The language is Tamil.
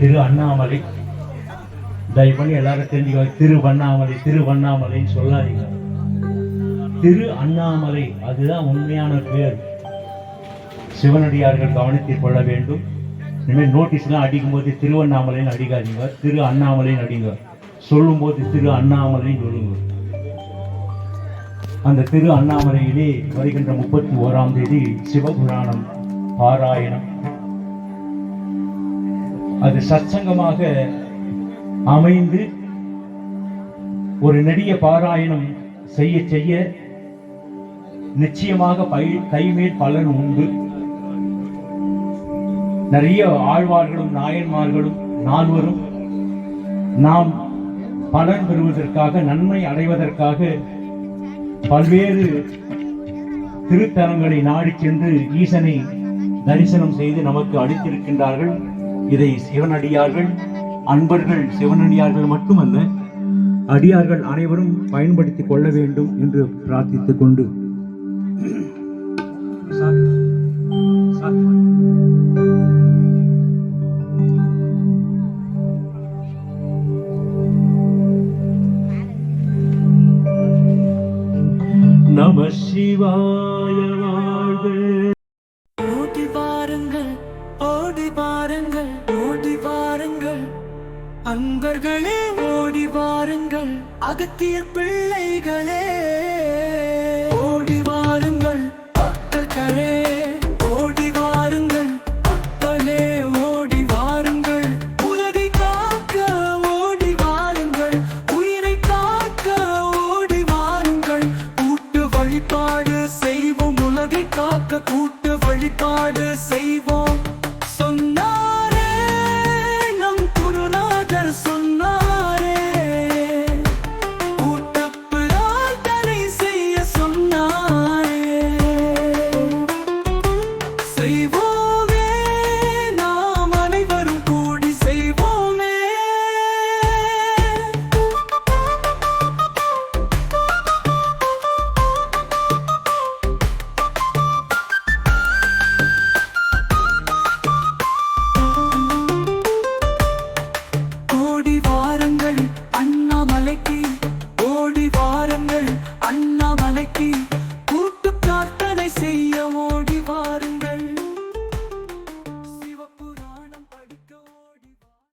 திரு அண்ணாமலை. தயவு பண்ணி எல்லாரும் தெரிஞ்சுக்கோ திரு வண்ணாமலை திரு வண்ணாமலைன்னு சொல்லாதீங்க. திரு அண்ணாமலை அதுதான் உண்மையான பேர். சிவனடியார்கள் கவனத்தில் கொள்ள வேண்டும். இனிமேல் நோட்டீஸ்லாம் அடிக்கும்போது திருவண்ணாமலைன்னு அடிக்காதீங்க. திரு அண்ணாமலைன்னு அடிங்க. சொல்லும்போது திரு அண்ணாமலைன்னு சொல்லுங்க. அந்த திரு அண்ணாமலையிலே வருகின்ற முப்பத்தி ஓராம் தேதி சிவபுராணம் பாராயணம். அது சத்சங்கமாக அமைந்து ஒரு நெடிய பாராயணம் செய்ய செய்ய நிச்சயமாக பை கைமேல் பலன் உண்டு. நிறைய ஆழ்வார்களும் நாயன்மார்களும் நால்வரும் நாம் பலன் பெறுவதற்காக நன்மை அடைவதற்காக பல்வேறு திருத்தலங்களை நாடி சென்று ஈசனை தரிசனம் செய்து நமக்கு அளித்திருக்கின்றார்கள். இதை சிவனடியார்கள் அன்பர்கள் சிவனடியார்கள் மட்டுமல்ல அடியார்கள் அனைவரும் பயன்படுத்திக் கொள்ள வேண்டும் என்று பிரார்த்தித்துக் கொண்டு. நம சிவாய வாழ்க. ஓடி பாருங்கள் ஓடி பாருங்கள் அன்பர்களே ஓடி பாருங்கள் அகத்திய பிள்ளைகளே.